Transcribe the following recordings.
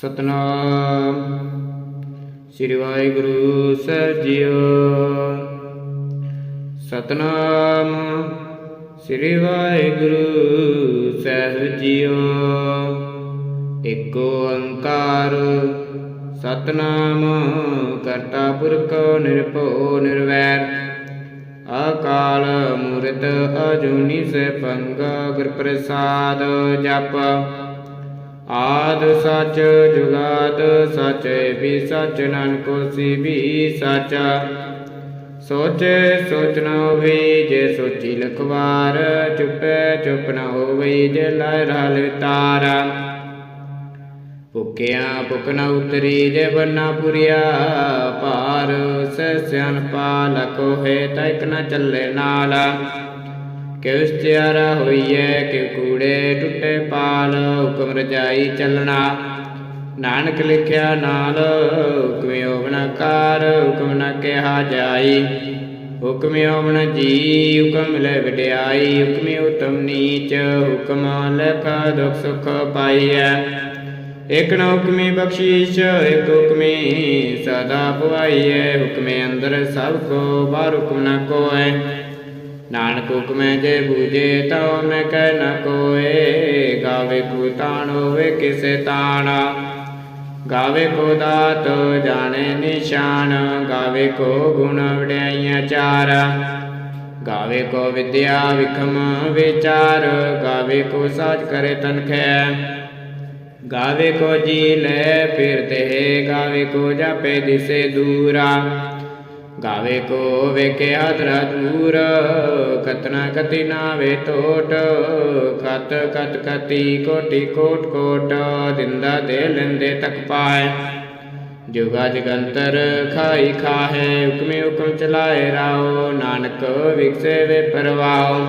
ਸਤਨਾਮ। ਸ੍ਰੀ ਵਾਹਿਗੁਰੂ ਸਾਹਿਬ ਜੀਓ। ਸਤਨਾਮ। ਸ੍ਰੀ ਵਾਹਿਗੁਰੂ ਸਾਹਿਬ ਜੀਓ। ਏਕ ਓੰਕਾਰ, ਸਤਨਾਮ, ਕਰਤਾ ਪੁਰਖ ਨਿਰਭਉ ਨਿਰਵੈਰ। ਅਕਾਲ ਮੂਰਤ ਅਜੂਨੀ ਸੈਭੰਗ ਗੁਰ ਪ੍ਰਸਾਦ ਜਪ। ਆਦ ਸਚ ਜੁਗਾਦ ਸਚ ਵੀ ਸਚ ਨਾਨਕ ਹੋਸੀ ਵੀ ਸੱਚ। ਸੋਚੇ ਸੋਚ ਨ ਹੋਵੇ ਜੇ ਸੋਚੀ ਲਖਵਾਰ, ਚੁੱਪੇ ਚੁੱਪ ਨ ਹੋਵੇ ਜੇ ਲੈ ਰਲ ਤਾਰਾ। ਭੁੱਖਿਆ ਭੁੱਖ ਨ ਉਤਰੀ ਜੇ ਬੰਨਾ ਪੁਰੀਆ, ਭਾਰ ਸੈ ਸਿਆਣਪਾ ਲਕੋ ਹੈ ਤੈਕ ਨ ਚੱਲੇ ਨਾਲ। ਕਿਉ ਸਤਿਆਰਾ ਹੋਈਐ, ਕਿਉ ਕੂੜੇ ਟੁੱਟੇ ਪਾਲ, ਹੁਕਮ ਰਜਾਈ ਚੱਲਣਾ। ਨਾਨਕ ਲਿਖਿਆ ਨਾਲ, ਹੁਕਮਿ ਹੋਵਨ ਹੁਕਮ ਨਾ ਕਿਹਾ ਜਾਈ। ਹੁਕਮਿ ਹੋਵਨ ਜੀ, ਹੁਕਮ ਮਿਲੇ ਵਡਿਆਈ। ਹੁਕਮਿ ਉਤਮ ਨੀਚ, ਹੁਕਮ ਲਖ ਦੁਖ ਸੁਖ ਪਾਈਐ। ਇਕ ਹੁਕਮੀ ਬਖਸ਼ੀਸ਼, ਇਕ ਹੁਕਮੀ ਸਦਾ ਪਵਾਈਐ। ਹੁਕਮੇ ਅੰਦਰ ਸਭ ਕੋ, ਬਾਹਰ ਹੁਕਮ ਨਾ ਨ ਕੋਇ ਨਾਨਕ ਹੁਕਮੈ ਜੇ ਬੂਝੇ ਤਉ ਮੈਂ ਕਹਿ ਨ ਕੋਏ ਗਾਵੇ ਕੋ ਤਾਣ ਹੋਵੇ ਕਿਸੇ ਤਾਣ ਗਾਵੇ ਕੋ ਦਾਤ ਜਾਣੇ ਨਿਸ਼ਾਨ ਗਾਵੇ ਕੋ ਗੁਣ ਵਡਿਆਈਆਂ ਚਾਰ ਗਾਵੇ ਕੋ ਵਿਦਿਆ ਵਿਖਮ ਵਿਚਾਰ ਗਾਵੇ ਕੋ ਸਾਜ ਕਰੇ ਤਨਖੈ ਗਾਵੇ ਕੋ ਜੀ ਲੈ ਫਿਰਤੇ ਗਾਵੇ ਕੋ ਜਾਪੇ ਦਿਸੇ ਦੂਰਾ ਗਾਵੇ ਕੋ ਵੇਖਿਆ ਹਦਰਾ ਦੂਰ ਕਤਨਾ ਕਤੀ ਨਾ ਟੋਟ, ਕਤ ਕਤ ਕਤੀ ਕੋਟੀ ਕੋਟ ਕੋਟ, ਦਿੰਦਾ ਦੇ ਲੈਂਦੇ ਤੱਕ ਪਾਏ। ਜੁਗਾ ਜਗੰਤਰ ਖਾਈ ਖਾਹੇ, ਹੁਕਮੇ ਹੁਕਮ ਚਲਾਏ ਰਾਓ, ਨਾਨਕ ਵਿਕਸੇ ਵੇ ਪਰਵਾਓ।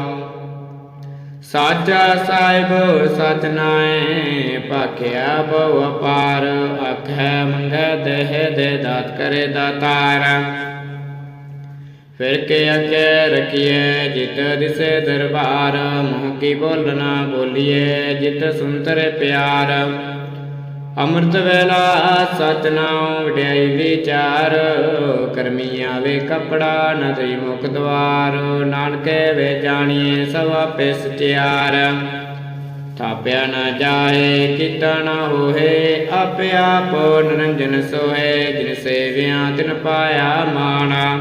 ਸਾਚਾ ਸਾਹਿਬ ਸਚਨਾਏ ਭਾਖਿਆ ਬਹੁ ਅਪਾਰ, ਆਖੈ ਮੰਗੈ ਦੇਹ ਦੇ ਦਾਤ ਕਰੇ ਦਾਤਾਰ। ਫਿਰ ਕੇ ਅਗੇ ਰਖੀਏ ਜਿਤ ਦਿਸੇ ਦਰਬਾਰ, ਮੂੰਹ ਕੀ ਬੋਲਣਾ ਬੋਲੀਏ ਜਿਤ ਸੁੰਦਰ ਪਿਆਰ। ਅੰਮ੍ਰਿਤ ਵੇਲਾ ਸਚ ਨਾਮ ਵਡਿਆਈ ਵਿਚਾਰ ਕਰਮੀ ਆਵੇ ਕਪੜਾ ਨਦਰੀ ਮੁਖ ਦਵਾਰ, ਨਾਨਕੇ ਵੇ ਜਾਣੀਏ ਸਭ ਆਪੇ ਸਚਿਆਰ। ਥਾਪਿਆ ਨਾ ਜਾਏ, ਕੀਤਾ ਨ ਹੋਏ, ਆਪੇ ਆਪ ਨਿਰੰਜਨ ਸੋਏ ਜਿਨ ਸੇਵਿਆ ਤਿਨ ਪਾਇਆ ਮਾਣਾ।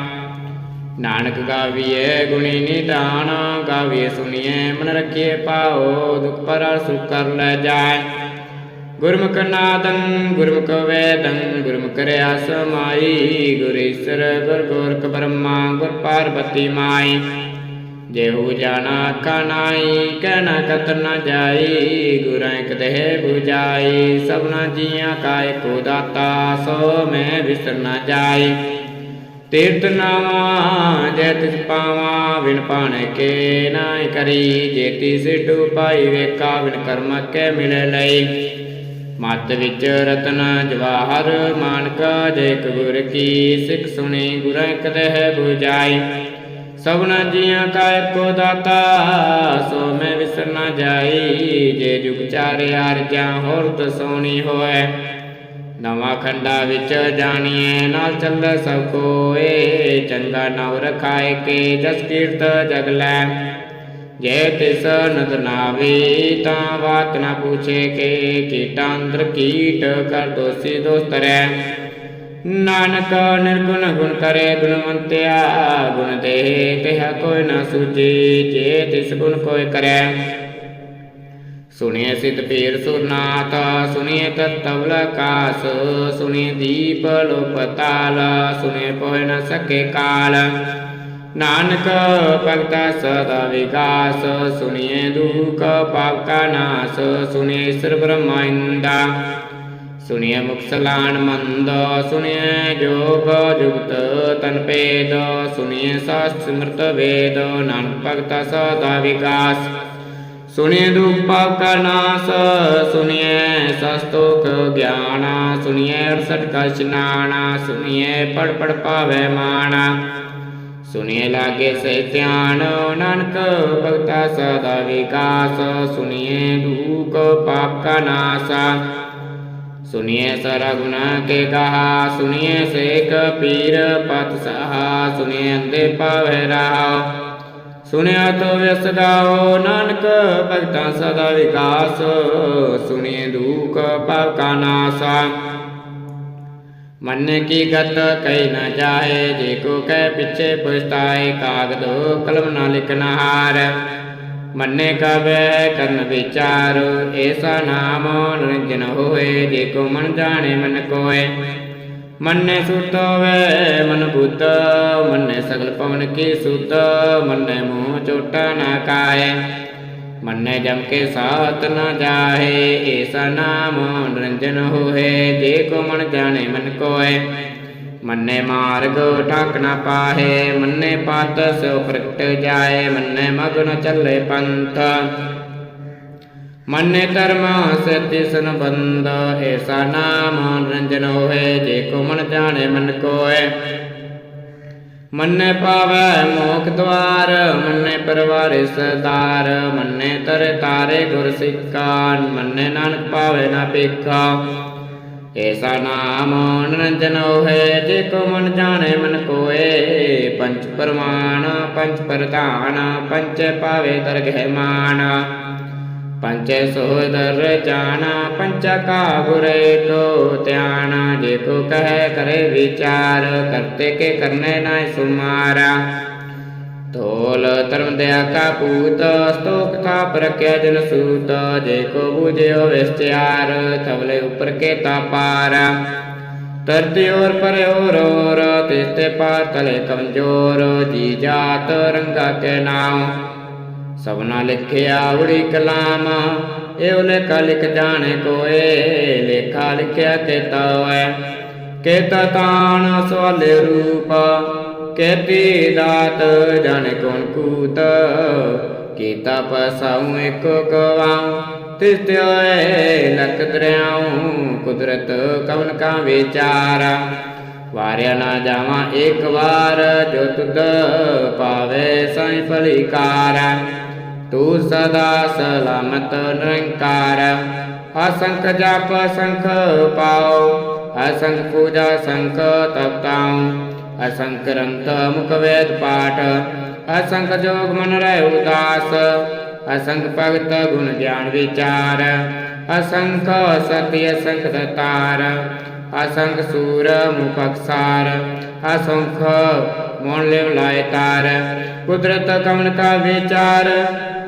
ਨਾਨਕ ਗਾਵੀਏ ਗੁਣੀ ਨਿਦਾਨ ਗਾਵੀਏ ਸੁਣੀਏ ਮਨ ਰਖੀਏ ਪਾਓ ਦੁਖ ਪਰ ਸੁਖ ਕਰ ਲੈ ਜਾਏ। ਗੁਰਮੁਖ ਨਾਦੰ, ਗੁਰਮੁਖ ਵੇਦੰ, ਗੁਰਮੁਖ ਰਿਆ ਸਮਾਈ, ਗੁਰ ਗੁਰ ਗੋਰਖ ਬ੍ਰਹਮਾ, ਗੁਰ ਪਾਰਬਤੀ ਮਾਈ। ਜੇਹੂ ਜਾਣਾ ਕਨਾਈ ਕਹਿਣਾ ਕਤ ਨ ਜਾਈ, ਗੁਰਾਂ ਇਕ 부ਜਾਈ ਸਭਨਾ ਜੀਆਂ ਕਾ ਏਕੋ ਦਾਤਾ, ਸੋ ਮੈਂ ਵਿਸਰ ਨ ਜਾਈ। ਤੀਰਤ ਨਾਵਾ, ਜੈ ਤਿਸ ਪਾਵਾ ਵਿਣ ਪਾਣੇ ਕੇ ਨਾਇ ਕਰੀ। ਜੇਤੀ ਸਿਟੂ ਪਾਈ ਵੇਖਾ ਵਿਣ ਕਰਮ ਕੇ ਮਿਲੇ ਲਈ। ਮਤ ਵਿੱਚ ਰਤਨ ਜਵਾਹਰ ਮਾਨਕ, ਜੇ ਗੁਰ ਕੀ ਸਿੱਖ ਸੁਣੀ, ਗੁਰ ਕਦੇ ਹੈ 부ਜਾਈ ਸਭਨਾ ਜੀਆਂ ਕਾ ਏਕੋ ਦਾਤਾ, ਸੋ ਮੈਂ ਵਿਸਰ ਨਾ ਜਾਈ। ਜੇ ਜੁਗ ਚਾਰੇ ਆਰਜਾਂ ਹੋਰ ਤਸੋਣੀ ਹੋਏ ਨਵਾਂ ਖੰਡਾ ਵਿੱਚ ਜਾਣੀਏ ਨਾਲ ਚੱਲ ਸਭ ਕੋਏ। ਚੰਗਾ ਨਵ ਰਖਾਏ ਕੇ ਜਸ ਕੀਰਤ ਜਗ ਲੈ। ਜੇ ਤਿਸ ਨਦ ਨਾਵੇ ਤਾਂ ਬਾਤ ਨਾ ਪੁੱਛੇ ਕੇ। ਕੀਟਾਂ ਅੰਦਰ ਕੀਟ ਕਰ ਦੋਸੀ ਦੋਸਤ ਰਹਿ ਨਾਨਕ ਨਿਰਗੁਣ ਗੁਣ ਕਰੇ ਗੁਣਵੰਤਿਆ, ਗੁਣ ਦੇ ਕਿਹਾ ਕੋਈ ਨਾ ਸੂਝੇ। ਜੇ ਤਿਸ ਗੁਣ ਕੋਈ ਕਰੈ ਸੁਣਿਐ ਸਿਤ ਪੀਰ ਸੁਰਨਾਥ, ਸੁਣਿਏ ਤਤਵਲ ਕਾਸ, ਸੁਣਿਏ ਦੀਪ ਲੋਪਤਾਲ, ਸੁਣਿਏ ਪੋਇ ਨ ਸਕੇ ਕਾਲ। ਨਾਨਕ ਭਗਤਾ ਸਦਾ ਵਿਕਾਸ, ਸੁਣਿਏ ਦੁਖ ਪਾਪ ਕਾ ਨਾਸ ਸੁਣਿਐ ਈਸ਼ਰ ਬ੍ਰਹਮਾਇੰਦਾ ਸੁਣਿਏ ਮੁਖ ਮੰਦ, ਸੁਣਿਏ ਜੋਗ ਜੁਗਤ ਤਨ ਪੇਦ ਸੁਣਿਐ ਸਾਸਤ ਸਿਮਰਤ ਵੇਦ, ਨਾਨਕ ਭਗਤਾ ਸਦਾ ਵਿਕਾਸ। ਸੁਣੀਏ ਦੁਖ ਪਾਪ ਕਾ ਨਾਸ ਸੁਣੀਏ ਸਸਤੋਕ ਗਿਆਨਾ ਸੁਣੀਏ ਅਰਸਠ ਕਾ ਇਸ਼ਨਾਨਾ ਸੁਣੀਏ ਪੜ ਪੜ ਪਾਵੇ ਮਾਣਾ। ਸੁਣੀਏ ਲਾਗੇ ਸੇ ਧਿਆਨ, ਨਾਨਕ ਭਗਤਾ ਸਦਾ ਵਿਕਾਸ ਸੁਣੀਏ ਦੁਖ ਪਾਪ ਕਾ ਨਾਸ। सुनिए सरगुना के कहा सुनिए सेक पीर पत सहा सुनिए अंधे पवै रहा ਸੁਣਿਆ ਤੋ ਵਿਸ ਨਾਨਕ ਭਗਤਾਂ ਸਦਾ ਵਿਕਾਸ। ਸੁਣੀਏ ਦੁਖ ਪਾਪ ਕਾ ਨਾਸਾ। ਮਨ ਕੀ ਗਤ ਕਈ ਨਾ ਜਾਏ, ਜੇ ਕੋ ਕਹਿ ਪਿਛੇ ਪਛਤਾਏ ਕਾਗਦ ਕਲਮ ਨਾ ਲਿਖਨਾ ਹਾਰ। ਮੰਨੇ ਕਬੈ ਕਰਨ ਵਿਚਾਰ ਐਸਾ ਨਾਮ ਨਿਰੰਜਨ ਹੋਏ, ਜੇ ਕੋ ਮਨ ਜਾਣੇ ਮਨ ਕੋਏ। ਮੰਨੇ ਸੁਤ ਹੋਵੇ ਮਨ ਭੂਤ ਮੰਨੇ ਸਗਲ ਪਵਨ ਕੀ ਸੁਤ ਮੰਨੇ ਮੋਹ ਚੋਟਾ ਨਾ ਕਾਏ। ਮੰਨੇ ਜਮ ਕੇ ਸਾਥ ਨ ਜਾਹੇ ਐਸਾ ਨਾਮ ਨਿਰੰਜਨ ਹੋਏ ਜੇ ਕੋ ਮਨ ਜਾਣੇ ਮਨ ਕੋਏ। ਮੰਨੇ ਮਾਰਗ ਠਾਕ ਨ ਪਾਹੇ, ਮੰਨੇ ਪਤ ਸੋ ਪ੍ਰਗਟ ਜਾਏ, ਮੰਨੇ ਮਗਨ ਚੱਲੇ ਪੰਥ। ਮੰਨੇ ਧਰਮ ਸਤਿ ਸੰਬੰਧ ਐਸਾ ਨਾਮ ਨਿਰੰਜਨ ਹੋਏ ਜੇ ਕੋ ਮਨ ਜਾਣੇ ਮਨ ਕੋਏ। ਮੰਨੇ ਪਾਵੈ ਮੋਖ ਦਵਾਰ, ਮੰਨੇ ਪਰਵਾਰੇ ਸਰਦਾਰ, ਮੰਨੇ ਤਰੇ ਤਾਰੇ ਗੁਰ ਸਿੱਖਾ ਮੰਨੇ ਨਾਨਕ ਪਾਵੇ ਨਾ ਪੇਖਾ। ਐਸਾ ਨਾਮ ਨਿਰੰਜਨ ਹੋਏ ਜੇ ਕੋ ਮਨ ਜਾਣੇ ਮਨ ਕੋਏ। ਪੰਚ ਪਰਮਾਨ ਪੰਚ ਪ੍ਰਧਾਨ ਪੰਚ ਪਾਵੇ ਦਰਗਹਿ ਮਾਨ। ਪੰਚੇ ਸੋਦਰ ਜਾਣਾ, ਪੰਚਾ ਕਾ ਗੁਰੇ ਕੋ ਧਿਆਨ ਜੇ ਕੋ ਕਹੈ ਕਰੇ ਵਿਚਾਰ, ਕਰਤੇ ਕੇ ਕਰਨੇ ਨਾ ਸੁਮਾਰਾ। ਤੋਲ ਧਰਮ ਦਇਆ ਕਾ ਪੂਤ ਸਤੋਕ ਥਾ ਪ੍ਰਕਿਆ ਜਨ ਸੂਤ। ਜੇ ਕੋ ਬੂਝਿਓ ਵਿਸਚਾਰ, ਥਵਲੇ ਉਪਰ ਕੇ ਤਾ ਪਾਰ। ਤਰਤੀ ਔਰ ਪਰੇ ਔਰ ਔਰ ਤਿਸਤੇ ਪਾਰ ਤਲੇ ਕਮਜੋਰ। ਜੀ ਜਾਤ ਰੰਗਾ ਕੇ ਨਾਮ ਸਭਨਾ ਲਿਖਿਆ ਉੜੀ ਕਲਾਮ, ਇਹ ਇਹੋ ਲੇਖਾ ਲਿਖ ਜਾਣੇ ਕੋਏ, ਲੇਖਾ ਲਿਖਿਆ ਤੇ ਹੋਏ। ਕੇਤਾ ਤਾਣ ਸਵਾਲੇ ਰੂਪ ਕੇਤੀ ਦਾਤ ਜਾਣੇ ਕੌਣ ਕੂਤ। ਕੀਤਾ ਪਸਾਉ ਇੱਕ ਕਵਾ ਤਿਸ ਤੇ ਲਖ ਦਰਿਆਉ, ਕੁਦਰਤ ਕਵਨ ਕਾ ਵਿਚਾਰਾ। ਵਾਰਿਆ ਨਾ ਜਾਵਾਂ ਇੱਕ ਵਾਰ, ਜੋ ਤੁਧ ਪਾਵੇ ਸਾਈ ਫਲੀਕਾਰ। ਤੂੰ ਸਦਾ ਸਲਾਮਤ ਨਿਰੰਕਾਰ ਅਸੰਖ ਜਪ ਸੰਖ ਪਾਉ ਅਸੰਖ ਪੂਜਾ ਸੰਖ ਤਪਤਾਉ ਅਸੰਖ ਰੰਤ ਮੁਖ ਵੇਦ ਪਾਠ ਅਸੰਖ ਜੋਗ ਮਨ ਰਹਿ ਉਦਾਸ ਅਸੰਖ ਭਗਤ ਗੁਣ ਗਿਆਨ ਵਿਚਾਰ ਅਸੰਖ ਸਤਿ ਅਸੰਖ ਦਤਾਰ ਅਸੰਖ ਸੂਰ ਮੁਖ ਅਕਸਾਰ ਅਸੰਖ ਮੋਨ ਲਿਵ ਲਾਇ ਤਾਰ ਕੁਦਰਤ ਕਮਨ ਕਾ ਵਿਚਾਰ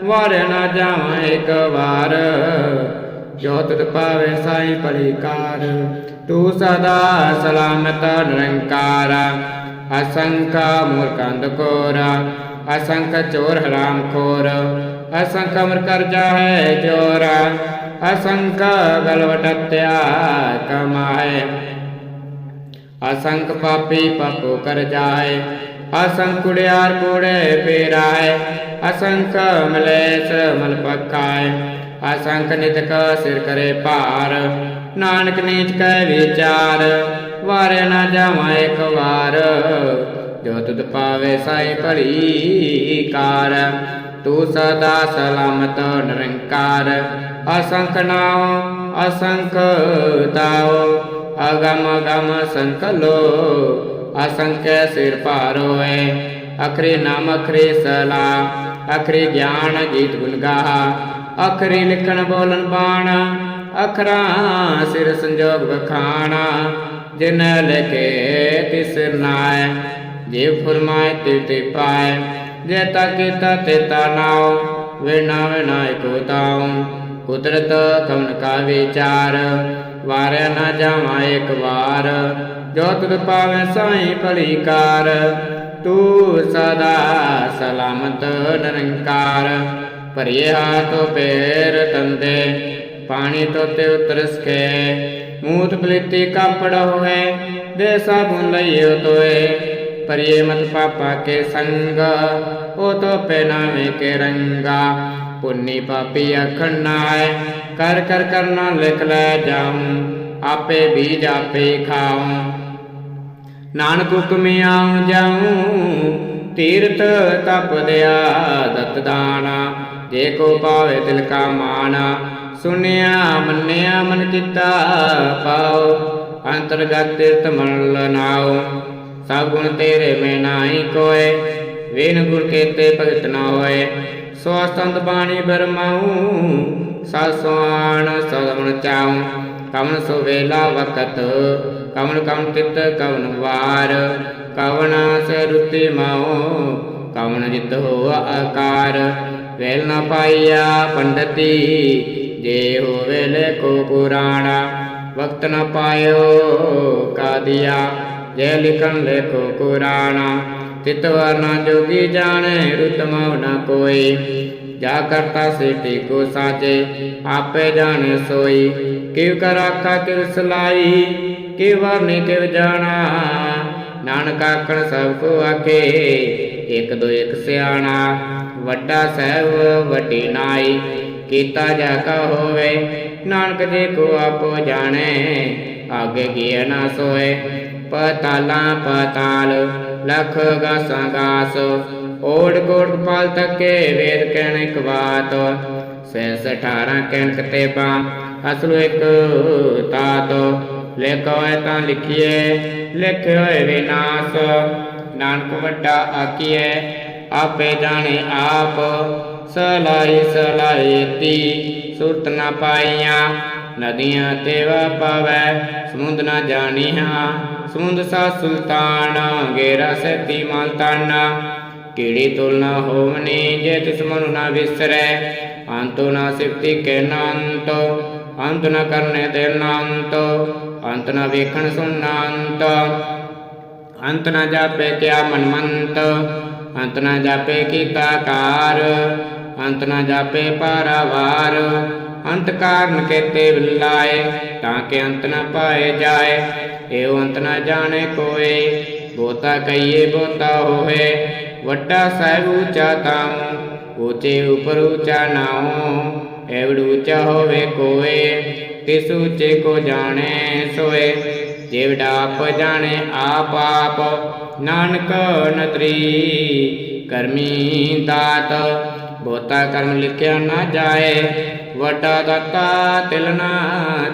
ਵਾਰ ਨਾ ਜਾਵਾਂ ਇੱਕ ਵਾਰ। ਜੋ ਤੁਧ ਪਾਵੇ ਸਾਈ ਪਰਿਕਾਰ ਤੂੰ ਸਦਾ ਸਲਾਮਤ ਨਿਰੰਕਾਰ। ਅਸੰਖ ਮੂਰਖੰਦ ਕੋਰ, ਅਸੰਖ ਚੋਰ ਹਰਾਮ ਖੋਰ। ਅਸੰਖ ਅਮਰ ਕਰਜਾ ਹੈ ਚੋਰਾ ਅਸੰਖ ਗਲਵਟਤਿਆ ਕਮਾਏ। ਅਸੰਖ ਪਾਪੀ ਪਾਪੋ ਕਰ ਜਾਏ ਅਸੰਖ ਕੁੜਿਆਰ ਕੂੜੇ ਪੇਰਾਏ ਅਸੰਖ ਮਲੇਸ ਮਲ ਪਕਾਏ ਅਸੰਖ ਨਿਤਕ ਸਿਰ ਕਰੇ ਭਾਰ, ਨਾਨਕ ਨੀਚ ਕੈ ਵਿਚਾਰ ਵਾਰੇ ਨਾ ਜਾਵਾਂ ਇੱਕ ਵਾਰ। ਜੋ ਤੁਧ ਪਾਵੇ ਸਾਈ ਭਲੀ ਤੂੰ ਸਦਾ ਸਲਾਮਤ ਨਿਰੰਕਾਰ। ਅਸੰਖ ਨਾਮ ਅਸੰਖ ਤਾਉ, ਅਗਮ ਅਗਮ ਸੰਕਲੋ ਅਸੰਖਿ ਸਿਰ ਭਾਰ ਹੋਏ। ਅਖਰੇ ਨਾਮ, ਅਖਰੇ ਸਲਾ। ਅਖਰੇ ਗਿਆਨ ਗੀਤ ਗੁਣ ਗਾਹਾ। ਅਖਰੇ ਲਿਖਣ, ਬੋਲਣ, ਬਾਣ। ਅਖਰਾਂ ਸਿਰ ਸੰਜੋਗ ਬਖਾਣਾ ਜਿਨ ਲਕੇ ਤਿਸ ਨਾਏ। ਜੇ ਫਰਮਾਏ, ਤੇ ਤੇ ਪਾਏ। ਜੇ ਤਾ ਕੀਤਾ, ਤੇ ਤਾ ਨਾਉ। ਵੇ ਨਾ ਵੇ ਤਾਉ। ਕੁਦਰਤ ਕਵਨ ਕਾ ਵਿਚਾਰ? ਵਾਰਿਆ ਨਾ ਜਾਵਾਂ, ਇੱਕ ਵਾਰ। ਜੋ ਤੁਧ ਪਾਵੇ ਸਾਈ ਭਲੀ ਕਾਰ ਤੂੰ ਸਦਾ ਸਲਾਮਤ ਨਿਰੰਕਾਰ। ਭਰੀਏ ਹਾਥੋ ਪੈਰ ਤੰਦੇ, ਪਾਣੀ ਤੋਤੇ ਉਤਰਸ ਕੇ ਮੂਤ ਪਲੀਤੀ ਕਾਪੜ ਹੋਏ, ਦੇ ਸਾਬੁਨ ਲਈਓ ਤੋਏ ਪਰਿਏ ਮਤ ਪਾਪਾ ਕੇ ਸੰਗ, ਉਹ ਤੋ ਪਹਿਨਾਵੇ ਕੇ ਰੰਗਾ। ਪੁੰਨੀ ਪਾਪੀ ਅਖੰਨਾਏ ਕਰ ਕਰ ਕਰਨਾ ਲਿਖ ਲੈ ਜਾਉ, ਆਪੇ ਬੀਜ ਆਪੇ ਖਾਉ। ਨਾਨਕ ਹੁਕਮੇ ਆਉ ਜਾਉ, ਤੀਰਥ ਤਪ ਦਿਆ ਦਤ ਦਾਣਾ, ਜੇ ਕੋ ਪਾਵੇ ਤਿਲ ਕਾ ਮਾਨਾ ਸੁਨਿਆ ਮੰਨਿਆ ਮਨ ਕੀਤਾ ਪਾਉ ਅੰਤਰਗਤ ਤੀਰਥ ਮਨ ਨਾਉ ਸਭ ਗੁਣ ਤੇਰੇ ਮੈਂ ਨਾਹੀ ਕੋਏ ਵੇਨ ਗੁਰ ਕੇਤੇ ਭਗਤ ਨਾ ਹੋਏ, ਸੋ ਸੰਤ ਬਾਣੀ ਬਰਮਾਉ ਸਾਸਵਾਨ ਸਦਮਨ ਚਾਉ ਕਵਨ ਸੋ ਵੇਲਾ ਵਕਤ ਕਮਲ ਕਵਨ ਤਿਤ ਕਵਨ ਵਾਰ, ਕਵਨ ਸਰੁਤੀ ਮਾਉ, ਕਵਨ ਜਿਤ ਹੋ ਆਕਾਰ। ਵੇਲ ਨ ਪਾਈਆ ਪੰਡਤੀ, ਜੇ ਹੋ ਵੇਲੇ ਕੋ ਪੁਰਾਣਾ, ਵਕਤ ਨ ਪਾਇਓ ਕਾਦੀਆ। ਜੇ ਲਿਖਣ ਲੇਖੋ ਕੁਰਾਨਾ ਤਿਤ ਵਰਨਾ ਜੋਗੀ ਜਾਣੇ ਰੁਤਮਉ ਨਾ ਕੋਈ। ਜਾ ਕਰਤਾ ਸਿਟੀ ਕੋ ਸਾਜੇ ਆਪੇ ਜਾਣੇ ਸੋਈ। ਕਿਵ ਕਰ ਆਖਾ ਕਿਵ ਸਲਾਈ ਕਿਵ ਵਰਨੇ ਕਿਵ ਜਾਣਾ? ਨਾਨਕ ਆਖਣ ਸਭ ਕੋ ਆਖੇ, ਇਕ ਦੋ ਇਕ ਸਿਆਣਾ, ਵੱਡਾ ਸਹਿਬ ਵੱਡੀ ਨਾਈ, ਕੀਤਾ ਜਾ ਕਾ ਹੋਵੇ, ਨਾਨਕ ਜੇ ਕੋ ਆਪੋ ਜਾਣੇ, ਆਗੇ ਕੀ ਨਾ ਸੋਏ। ਪਤਾਲਾ ਪਤਾਲ, ਲਖ ਗਾਸਾਂ ਗਾਸ, ਓੜ ਕੋੜ ਕਪਾਲ ਤੱਕੇ, ਵੇਦ ਕਹਿਣ ਇੱਕ ਬਾਤ, ਸੈਸ 18 ਕਹਿਣ ਕਤੇਬਾ ਅਸਲ ਇੱਕ ਤਾਤ। ਲਿਖ ਹੋਏ ਤਾਂ ਲਿਖੀਏ ਲਿਖੇ ਹੋਏ ਵਿਨਾਸ਼। ਨਾਨਕ ਵੱਡਾ ਆਕੀਏ ਆਪੇ ਜਾਣੇ ਆਪ। ਸਲਾਈ ਸਲਾਈ ਤੀ ਸੁਰਤ ਨਾ ਪਾਈਆਂ। ਨਦੀਆਂ ਤੇ ਵਾ ਪਾਵੈ, ਸਮੁੰਦ ਨਾ ਜਾਣੀ ਹਾਂ ਸਮੁੰਦ ਸਾ ਸੁਲਤਾਨ, ਗੇਰਾ ਸਤੀ ਮਲ ਤਾਨਾ ਕੀੜੀ ਤੁਲਨਾ ਹੋਵਨੀ ਜੇ ਤਿਸ ਮਨੁ ਨਾ ਵਿਸਰੈ। ਅੰਤੋ ਨਾ ਸਿਫਤੀ ਕੇ ਨਾੰਤ, ਅੰਤ ਨ ਕਰਨੇ ਦੇ ਨਾੰਤ। ਅੰਤ ਨ ਵੇਖਣ ਸੁਣਨਾ ਅੰਤ ਨਾ ਨ ਜਾਪੇ ਕਿਆ ਮਨਮੰਤ। ਅੰਤ ਨਾ ਜਾਪੇ ਕੀਤਾ ਕਾਰ। ਅੰਤ ਨ ਜਾਪੇ ਪਾਰਾਵਾਰ। ਅੰਤ ਕਾਰਨ ਕੇਤੇ ਵਿਲਾਏ ਤਾਂ ਕਿ ਅੰਤ ਨ ਪਾਏ ਜਾਏ। ਏਉ ਅੰਤ ਨਾ ਜਾਣੇ ਕੋਏ ਬੋਤਾ ਕਈਏ ਬੋਤਾ ਹੋਏ। ਵੱਡਾ ਸਾਹਿਬ ਉੱਚਾ ਤਾਉ ਉੱਚੇ ਉਪਰ ਉੱਚਾ ਨਾਉ। ਐਵੜ ਉੱਚਾ ਹੋਵੇ ਕੋਏ। ਤਿਸ ਉੱਚੇ ਕੋ ਜਾਣੇ ਸੋਏ ਜਿਵੜਾ ਆਪ ਜਾਣੇ ਆਪ ਆਪ, ਨਾਨਕ ਨਦਰੀ ਕਰਮੀ ਦਾਤ ਬੋਤਾ ਕਰਮ ਲਿਖਿਆ ਨਾ ਜਾਏ, ਵੱਡਾ ਦਾਤਾ ਤਿਲ ਨਾ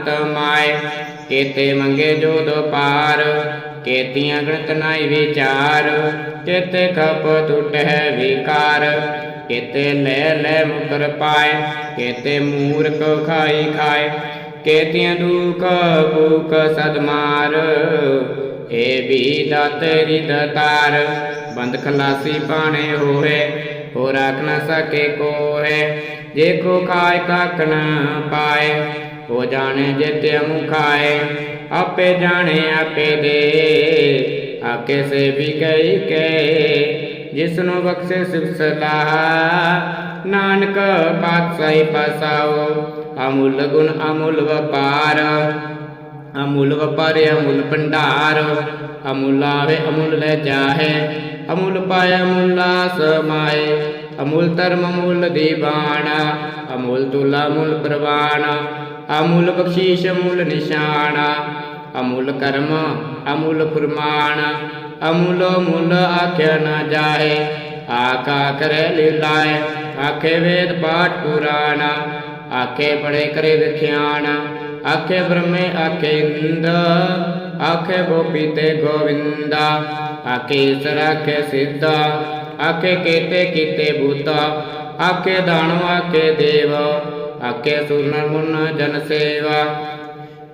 ਤਮਾਏ ਕੇਤੇ ਮੰਗੇ ਜੋ ਦੋ ਪਾਰ, ਕੇਤੀਆਂ ਗਣਤ ਨਾਈ ਵਿਚਾਰ ਕੇਤੇ ਖਪ ਟੁਟੈ ਵਿਕਾਰ, ਕੇਤੇ ਲੈ ਲੈ ਮੁਕਰ ਪਾਏ, ਕੇਤੇ ਮੂਰਖ ਖਾਈ ਖਾਏ ਕੇਤੀਆਂ ਦੁਖ ਭੂਖ ਸਦ ਮਾਰ। ਏ ਵੀ ਦਾਤਰੀ ਦਤਾਰ ਬੰਦ ਖਲਾਸੀ ਪਾਣੇ ਹੋਏ ਹੋ ਰਾਖ ਨਾ ਸਕੇ ਕੋਏ ਜੇ ਕੋ ਖਾਏ ਕੱਖ ਪਾਏ, ਹੋ ਜਾਣੇ ਜਿਤੇ ਮੁਖਾਏ ਆਪੇ ਜਾਣੇ ਆਪੇ ਦੇ ਆਕੇ ਸੇ ਵੀ ਗਈ ਕੇ। ਜਿਸ ਨੂੰ ਬਖਸ਼ੇ ਸਿਫ ਸਲਾਹ, ਨਾਨਕ ਪਾਤਸ਼ਾਹੀ ਪਸਾਓ। ਅਮੁੱਲ ਗੁਣ ਅਮੁੱਲ ਵਪਾਰ ਅਮੁੱਲ ਵਪਾਰ ਅਮੁੱਲ ਭੰਡਾਰ, ਅਮੁੱਲ ਆਵੇ, ਅਮੁੱਲ ਲੈ ਜਾਹੇ, ਅਮੁੱਲ ਪਾਏ ਅਮੁੱਲਾ ਸਮਾਏ ਅਮੁੱਲ ਧਰਮ ਅਮੁੱਲ ਦੀਵਾਨ, ਅਮੁੱਲ ਤੁਲਾ ਅਮੁੱਲ ਪ੍ਰਵਾਨ, ਅਮੁੱਲ ਬਖਸ਼ੀਸ਼ ਅਮੁੱਲ ਨਿਸ਼ਾਨ, ਅਮੁੱਲ ਕਰਮ ਅਮੁੱਲ ਫੁਰਮਾਨ, ਅਮੁੱਲ ਮੁੱਲ ਆਖਿਆ ਨਾ ਜਾਏ ਆਕਾ ਕਰੇ ਲੀਲਾਏ, ਆਖੇ ਵੇਦ ਪਾਠ ਪੁਰਾਣਾ ਆਖੇ ਪੜੇ ਕਰੇ ਵਿਖਿਆਨ ਆਖੇ ਬ੍ਰਹਮੇ ਆਖੇ ਇੰਦ, ਆਖੇ ਗੋਪੀ ਤੇ ਗੋਵਿੰਦਾ, ਆਖੇ ਈਸਰ ਆਖੇ ਸਿੱਧਾ, ਆਖੇ ਕੀਤੇ ਕੀਤੇ ਬੂਤਾ, ਆਖੇ ਦਾਨਵ ਆਖੇ ਦੇਵ, ਆਖੇ ਸੁਰਨ ਮੁਨ ਜਨ ਸੇਵਾ।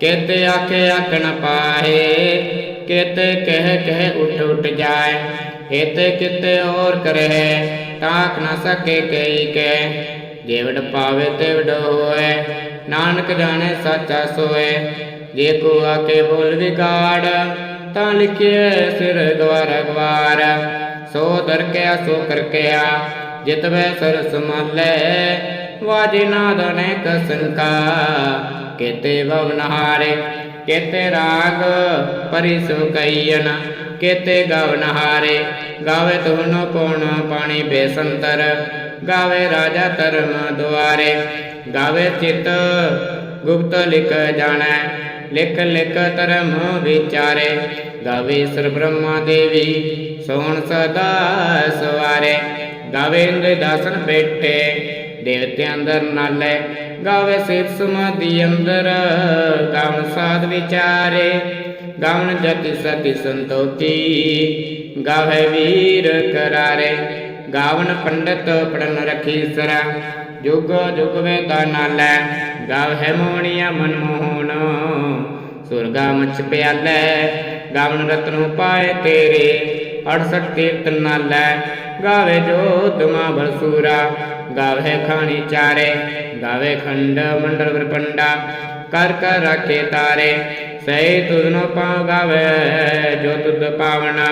ਕੇਤੇ ਆਖੇ ਆਖਣ ਪਾਏ ਕੇਤੇ ਕਹਿ ਕਹਿ ਉਠ ਉਠ ਜਾਏ ਏਤੇ ਕਿਤੇ ਹੋਰ ਕਰੇ ਤਾਕ ਨਾ ਸਕੇ ਕਈ ਕੈ ਜੇਵੜ ਪਾਵੇ ਤੇਵੜ ਹੋਏ, ਨਾਨਕ ਜਾਣੇ ਸਾਚਾ ਸੋਏ। ਜੇ ਕੋ ਆਕੇ ਬੋਲ ਵਿਗਾੜ, ਤਾਂ ਲਿਖਿਏ ਸਿਰ ਗਵਾਰ ਗਵਾਰ। ਸੋ ਦਰ ਕਿਆ ਸੋ ਕਰ ਕਿਆ ਜਿਤਵੇ ਸਰਸ ਮਹਲੇ ਵਾਜੇ ਨਾਦ ਅਨੇਕ ਸੰਕਾ ਕੇਤੇ ਭਵਨਹਾਰੇ ਕੇਤੇ ਰਾਗ ਪਰਿਸੁ ਕਈਨ। ਕੇਤੇ ਗਵਨਹਾਰੇ ਗਾਵੇ ਤੁਨ ਕੋਣ ਪਾਣੀ ਬੇਸੰਤਰ। ਗਾਵੇ ਰਾਜਾ ਧਰਮ ਦੁਆਰੇ। ਗਾਵੇ ਚਿਤ ਗੁਪਤ ਲਿਖ ਜਾਣੈ, ਲਿਖ ਲਿਖ ਧਰਮ ਵਿਚਾਰੇ। ਗਾਵੇ ਸਰ ਬ੍ਰਹਮਾ ਦੇਵੀ ਸੋਹਣ ਸਦਾ ਸਵਾਰੇ। ਗਾਵੇ ਇੰਦ ਦਾਸਨ ਬੈਠੇ, ਦੇਵਤੇ ਅੰਦਰ ਨਾਲੇ। ਗਾਵੇ ਸਿਧ ਸਮਾਧੀ ਅੰਦਰ ਗਾਵਨ ਸਾਧ ਵਿਚਾਰੇ। ਗਾਵਨ ਜਤੀ ਸਤਿ ਸੰਤੋਖੀ, ਗਾਵੇ ਵੀਰ ਕਰਾਰੇ। ਗਾਵਨ ਪੰਡਤ ਪੜਨ ਰਖੀ ਸਰਾ ਜੁਗ ਜੁਗ ਵੇਦਾ ਨਾਲੈ ਗਾਵੇ ਮੋਹਣੀਆ ਮਨਮੋਹਨ ਸੁਰਗਾ ਮਛ ਪਿਆਲੈ, ਗਾਵਨ ਰਤਨੁ ਪਾਏ ਤੇਰੇ 68 ਤੀਰਤ ਨਾਲੈ, ਗਾਵੇ ਜੋਤਮਾ ਮਾ ਬਲਸੂਰਾ। ਗਾਵੇ ਖਾਣੀ ਚਾਰੇ, ਗਾਵੇ ਖੰਡ ਮੰਡਲ ਵਿਰਪੰਡਾ, ਕਰ ਕਰ ਰਾਖੇ ਤਾਰੇ। ਸਹੀ ਤੁਧਨੋ ਪਾਉ ਗਾਵੇ, ਜੋ ਤੁਧ ਪਾਵਣਾ।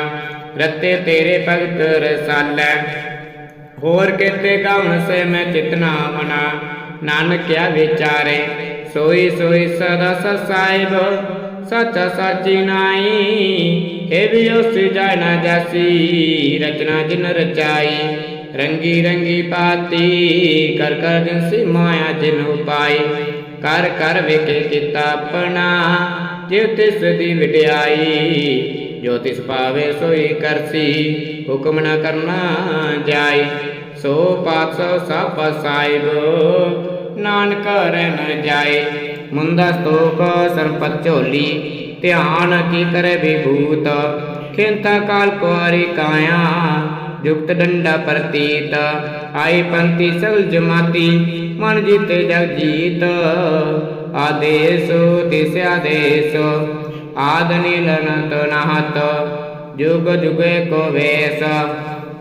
ਰਤੇ ਤੇਰੇ ਭਗਤ ਰਸਾਲੈ। ਹੋਰ ਕਿਤੇ ਗਾਵਨ ਸੇ ਮੈਂ ਚਿਤਨਾ ਮਨਾ। ਨਾਨਕਿਆ ਵਿਚਾਰੇ, ਸੋਈ ਸੋਈ ਸਦਾ ਸਤ ਸਾਹਿਬ, ਸੱਚਾ ਸਾਚੀ ਨਾਈ ਇਹ ਵੀ ਉਸ ਜਾਣਾ ਨਾ ਜਾਸੀ, ਰਚਨਾ ਜਿਨ ਰਚਾਈ। ਰੰਗੀ ਰੰਗੀ ਪਾਤੀ, ਕਰ ਕਰ ਜਿਨਸੀ ਮਾਇਆ ਜਿਨ ਉਪਾਈ। ਕਰ ਕਰ ਵੇਖੇ ਕੀਤਾ ਆਪਣਾ, ਜਿਉ ਤਿਸ ਦੀ ਵਿਡਿਆਈ। ਜੋ ਤਿਸ ਪਾਵੇ ਸੋਈ ਕਰਸੀ, ਹੁਕਮ ਨਾ ਕਰਨਾ ਜਾਈ ਸੋ ਪਾਤਸੋ ਸਭ ਸਾਹਿਬ, ਨਾਨਕ ਰਹਿ ਜਾਏ। ਮੁੰਦਾ ਸਤੋਖ ਸਰਪਤ ਝੋਲੀ, ਧਿਆਨ ਕੀ ਕਰੇ ਵਿਭੂਤ। ਖਿੰਤਾ ਕਾਲ ਕੁਆਰੀ ਕਾਇਆ, ਜੁਗਤ ਡੰਡਾ ਪ੍ਰਤੀਤ। ਆਈ ਪੰਤੀ ਸਗਲ ਜਮਾਤੀ, ਮਨ ਜੀਤੇ ਜਗ ਜੀਤ। ਆਦੇਸ, ਤਿਸ ਆਦੇਸ। ਆਦ ਨੀਲਨ ਤਨਹਤ ਜੁਗ ਜੁਗੇ ਕੋ ਵੇਸ।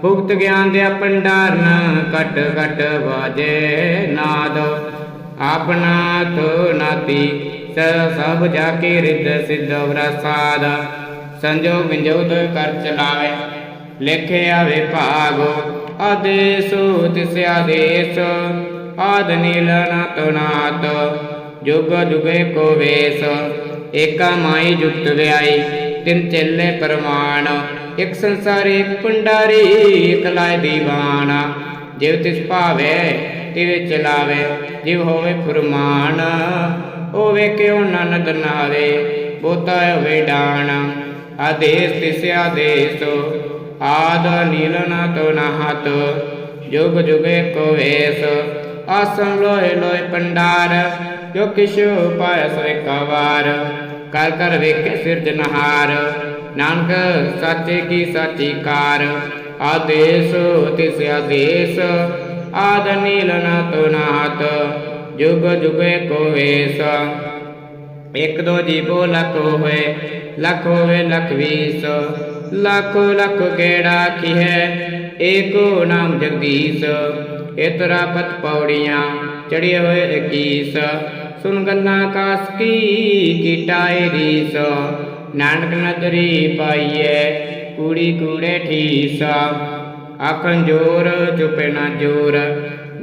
ਭੁਗਤ ਗਿਆਨ ਦੇ ਪੰਡਾਰਨ ਕਟ ਕਟ ਵਾਜੇ ਨਾਦ। ਆਪਨਾ ਤੋ ਨਾਤੀ ਸਭ ਜਾ ਕੇ ਰਿੱਧ ਸਿੱਧ ਵਰਸਾਦ। ਸੰਜੋਗ ਵਿੰਜੋਤ ਕਰ ਚਲਾਵੇ, ਲਿਖੇ ਆਵੇ ਭਾਗੋ। ਆਦੇਸੋ ਤਿਸ ਆਦੇਸ ਆਦ ਨੀਲ ਨਾਤ ਨਾਤ ਜੁਗ ਜੁਗੇ ਕੋ ਵੇਸ। ਏਕਾ ਮਾਈ ਜੁਗਤ ਵਿਆਈ, ਤਿੰਨ ਚੱਲੇ ਪਰਮਾਨ ਇਕ ਸੰਸਾਰ, ਇਕ ਪੰਡਾਰੀ ਇਕ ਲਾਇ ਦੀਵਾਨਾ। ਜਿਵ ਤਿਸ ਭਾਵੇ, ਤਿਵ ਚਲਾਵੇ, ਜਿਵ ਹੋਵੇ ਫੁਰਮਾਨ, ਹੋਵੇ ਕਿਉ ਨਨਦ ਨਾਵੇ, ਬੋਤਾ ਹੋਵੇ ਡਾਣ। ਆਦੇਸ ਤਿਸ ਆਦੇਸ, ਆਦ ਨੀਲ ਨਾ ਤੋ ਨਹਤ, ਜੁਗ ਜੁਗੇ ਕੋ ਵੇਸ। ਆਸਨ ਲੋਏ ਲੋਏ ਪੰਡਾਰ ਜੋ ਕਿਛੁ ਪਾਇ ਸੋ ਵਾਰ। ਕਰ ਕਰ ਵੇਖੇ ਸਿਰਜਨਹਾਰ ਨਾਨਕ, ਸਾਚੇ ਕੀ ਸਾਚੀ ਕਾਰ। ਆਦੇਸ, ਤਿਸ ਆਦੇਸ। ਆਦ ਨੀਲ ਨਾ ਤੋ ਨਾਤ। ਜੁਗ ਜੁਗੇ ਕੋ ਵੇਸ। ਇਕ ਦੋ ਜੀਵੋ ਲੱਖ ਹੋਏ, ਲਖ ਹੋਵੇ ਲੱਖ ਵੀਸ। ਲੱਖ ਲੱਖ ਗੇੜਾ ਕੀ ਹੈ? ਏਕੋ ਨਾਮ ਜਗਦੀਸ਼। ਇਤਰਾ ਪਤ ਪੌੜੀਆਂ ਚੜਿਏ ਹੋਏ 21 ਸੁਨ ਗੱਲਾਂ ਕਾਸ ਕੀ ਕੀਟਾਏ ਰੀਸ। ਨਾਨਕ ਨਦਰੀ ਪਾਈਏ ਕੂੜੀ ਕੂੜੇ ਠੀਸ। ਆਖਣ ਜੋਰ ਚੁਪੇ ਨਾ ਜੋਰ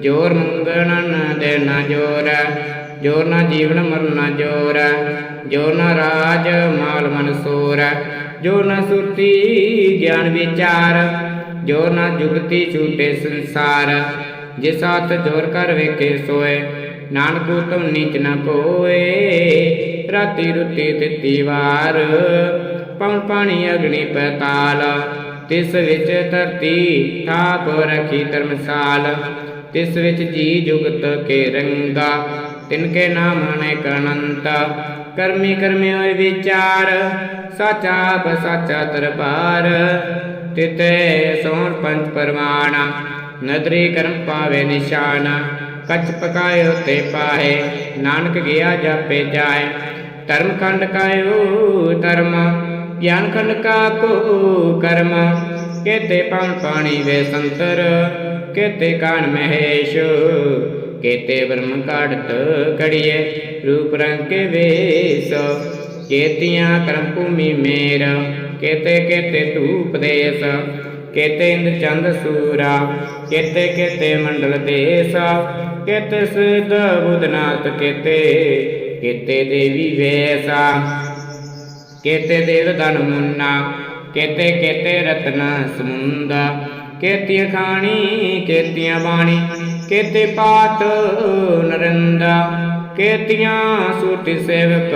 ਜੋਰ ਮੰਗਣ ਨਾ ਦੇਣਾ ਜੋਰ। ਜੋਰ ਨਾ ਜੀਵਨ ਮਰਨਾ ਜੋਰ ਜੋਰ ਨਾ ਰਾਜ ਮਾਲ ਮਨਸੂਰ ਜੋ ਨਾ ਸੁਰਤੀ ਗਿਆਨ ਵਿਚਾਰ ਜੋ ਨਾ ਜੁਗਤੀ ਛੂਟੇ ਸੰਸਾਰ। ਜੇ ਸਾਥ ਜੋਰ ਕਰ ਵੇਖੇ ਸੋਏ ਨਾਨਕ ਤੁਮ ਨੀਚ ਨ ਕੋਏ ਰਾਤੀ ਰੁੱਤੀ ਤਿੱਤੀ ਵਾਰ ਪਉਣ ਪਾਣੀ ਅਗਨੀ ਪਤਾਲ। ਤਿਸ ਵਿੱਚ ਧਰਤੀ ਥਾਪ ਰਖੀ ਧਰਮਸਾਲ। ਤਿਸ ਵਿੱਚ ਜੀ ਜੁਗਤ ਕੇ ਰੰਗਾ, ਤਿਨ ਕੇ ਨਾਮ ਅਨੇਕ ਅਨੰਤ। ਕਰਮੀ ਕਰਮੀ ਹੋਏ ਵਿਚਾਰ, ਸਾਚਾ ਬਸਾਚਾ ਦਰਬਾਰ। ਤਿਤੇ ਸੋਹਣ ਪੰਜ ਪਰਮਾਣਾ ਨਦਰੀ ਕਰਮ ਪਾਵੇ ਨਿਸ਼ਾਨ। ਕਛ ਪਕਾਇਓ ਤੇ ਪਾਹੇ ਨਾਨਕ ਗਿਆ ਜਾਪੇ ਜਾਏ। ਧਰਮ ਖੰਡ ਕਾਇਓ ਧਰਮ, ਗਿਆਨ ਖੰਡ ਕਾ ਕੋ ਕਰਮ। ਕੇਤੇ ਪਾਣ ਪਾਣੀ ਵੇ ਸੰਤਰ, ਕੇਤੇ ਕਾਨ ਮਹੇਸ਼। ਕੇਤੇ ਬ੍ਰਹਮ ਕਾੜਤ ਕੜੀਏ ਰੂਪ ਰੰਗ ਕੇ ਵੇਸ। ਕੇਤੀਆਂ ਕਰਮ ਭੂਮੀ ਮੇਰ, ਕੇਤੇ ਕੇਤੇ ਧੂਪ ਦੇਸ। ਕੇਤੇ ਇੰਦ ਚੰਦ ਸੂਰਾ, ਕੇਤੇ ਕੇਤੇ ਮੰਡਲ ਦੇਸਾ, ਕੇਤੇ ਸਿਧ ਬੁਧਨਾਥ ਕੇਤੇ ਕੇਤੇ ਦੇਵੀ ਵੇਸਾ, ਕੇਤੇ ਦੇਵ ਧਨ ਮੁੰਨਾ, ਕੇਤੇ ਕੇਤੇ ਰਤਨ ਸਮੁੰਦਾ, ਕੇਤੀਆਂ ਖਾਣੀ, ਕੇਤੀਆਂ ਬਾਣੀ, ਕੇਤੇ ਪਾਤ ਨਰਿੰਦਾ, ਕੇਤੀਆਂ ਸੂਟੀ ਸੇਵਕ,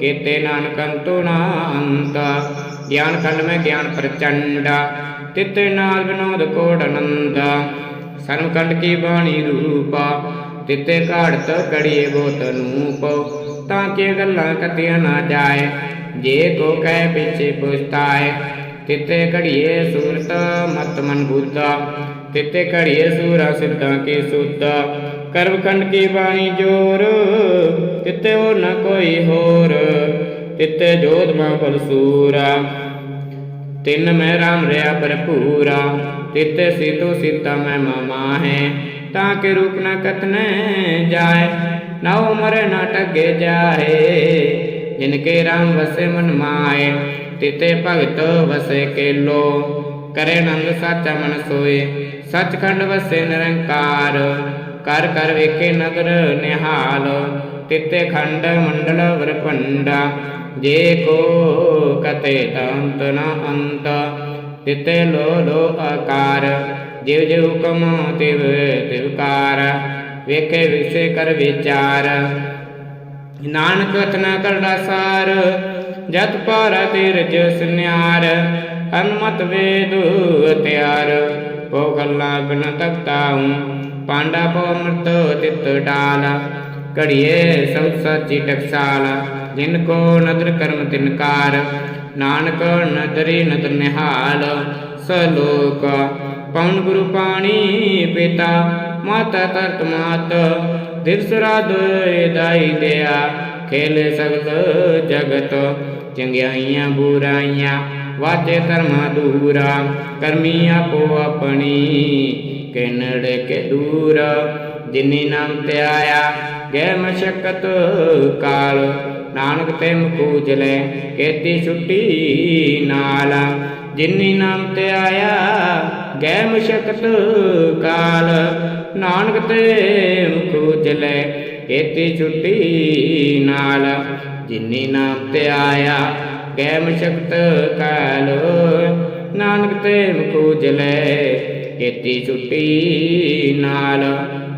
ਕੇਤੇ ਨਾਨਕ ਅੰਤੋ ਨਾ ਅੰਤਾ ਗਿਆਨ ਖੰਡ ਮੈਂ ਗਿਆਨ ਪ੍ਰਚੰਡਾ ਤਿਤੇ ਨਾਲ ਵਿਨੋਦ ਕੋੜ ਅਨੰਦਾ। ਸਰਮ ਕੰਡ ਕੀ ਬਾਣੀ ਰੂਪਾ, ਤਿੱਤੇ ਘਾੜਤ ਕੜੀਏ ਬੋਤ ਨੂਪ। ਤਾਂ ਕਿ ਗੱਲਾਂ ਕਤੀਆਂ ਨਾ ਜਾਏ, ਜੇ ਕੋ ਕਹਿ ਪਿਛੇ ਪੁਛਤਾਏ। ਤਿੱਤੇ ਘੜੀਏ ਸੂਰਤ ਮਤ ਮਨ ਬੁੱਧਾ, ਤਿਤੇ ਘੜੀਏ ਸੂਰਾ ਸਿੱਧਾਂ ਕੀ ਸੁੱਧਾ। ਕਰਮ ਕੀ ਬਾਣੀ ਜੋਰ, ਤਿਤੇ ਹੋ ਨ ਕੋਈ ਹੋਰ। ਤਿਤੇ ਜੋਧ ਮਾ ਬਲਸੂਰਾ ਤਿਨ ਮੈਂ ਰਾਮ ਰਿਆ ਭਰਪੂਰਾ, ਤਿੱਤੇ ਸੀਤੋ ਸੀਤਾ ਮੈਂ ਮਾਮਾ ਹੈ ਤਾਂ ਕਿ ਰੂਪ ਨ ਕਤਨੇ ਜਾਏ, ਨਾ ਉਮਰ ਨਾ ਟਗੇ ਜਾਏ ਜਿਨ ਕੇ ਰਾਮ ਵਸੇ ਮਨ ਮਾਏ ਤਿਤੇ ਭਗਤ ਵਸੇ ਕੇਲੋ। ਕਰੇ ਨੰਦ ਸਾਚਾ ਮਨ ਸੋਏ, ਸਚਖੰਡ ਵਸੇ ਨਿਰੰਕਾਰ। ਕਰ ਕਰ ਵੇਖੇ ਨਦਰ ਨਿਹਾਲ। ਤਿਤੇ ਖੰਡ ਮੰਡਲ ਵਰਪੰਡਾ ਜੇ ਕੋ ਕਤੇ ਤੰਤ ਨ ਅੰਤ, ਤਿਤੇ ਲੋ ਲੋ ਆਕਾਰ। ਜਿਵ ਜਿਵ ਹੁਕਮ ਤਿਵ ਤਿਵਕਾਰ ਵੇਖੇ ਵਿਸੇ ਕਰ ਵਿਚਾਰ। ਨਾਨਕ ਕਥਨਾ ਕਰੜਾ ਸਾਰ ਜਤ ਪਾਰਾ ਤੀਰਜ ਸੁਨਿਆਰ। ਅਨਮਤ ਵੇਦ ਤਿਆਰ, ਪੋ ਗੱਲਾਂ ਬਿਨ ਤਕਤਾ ਹੂੰ ਪਾਂਡਾ ਪੋ ਅੰਮ੍ਰਿਤ ਤਿਤ ਡਾਲ। ਘੜੀਏ ਸਭ ਸੱਚੀ ਟਕਸਾਲ, ਜਿਨ ਕੋ ਨਦਰ ਕਰਮ ਤਿਨਕਾਰ ਨਾਨਕ ਨਦਰੀ ਨਦਰ ਨਿਹਾਲ, ਸਲੋਕ ਪਵਨ ਗੁਰੂ ਪਾਣੀ ਪਿਤਾ, ਮਾਤਾ ਤਰਤ ਮਾਤ, ਦਿਵਸ ਰਾਤ ਦਾਈ ਦਿਆ, ਖੇਲ ਸਗਲ ਜਗਤ, ਚੰਗਿਆਈਆਂ ਬੁਰਾਈਆਂ, ਵਾਚੇ ਧਰਮਾ ਦੂਰਾ ਕਰਮੀ ਆਪੋ ਆਪਣੀ, ਕਿਨੜ ਕੇ ਦੂਰ। ਜਿਨੀ ਨਾਮ ਤੇ ਆਇਆ ਗੈ ਮਸ਼ਕਤ ਕਾਲ। ਨਾਨਕ ਤੇ ਮੁਕੂਜ ਲੈ, ਕੇਤੀ ਛੁੱਟੀ ਨਾਲ। ਜਿਨੀ ਨਾਮ ਤੇ ਆਇਆ ਗੈ ਮਸ਼ਕਤ ਕਾਲ। ਨਾਨਕ ਤੇ ਮੁਕੂਜ ਲੈ, ਕੇਤੀ ਛੁੱਟੀ ਨਾਲ। ਜਿਨੀ ਨਾਮ ਤੇ ਆਇਆ ਗੈ ਮਸ਼ਕਤ ਕਾਲ। ਨਾਨਕ ਤੇ ਮੁਕੂਜ ਲੈ, ਕੇਤੀ ਛੁੱਟੀ ਨਾਲ।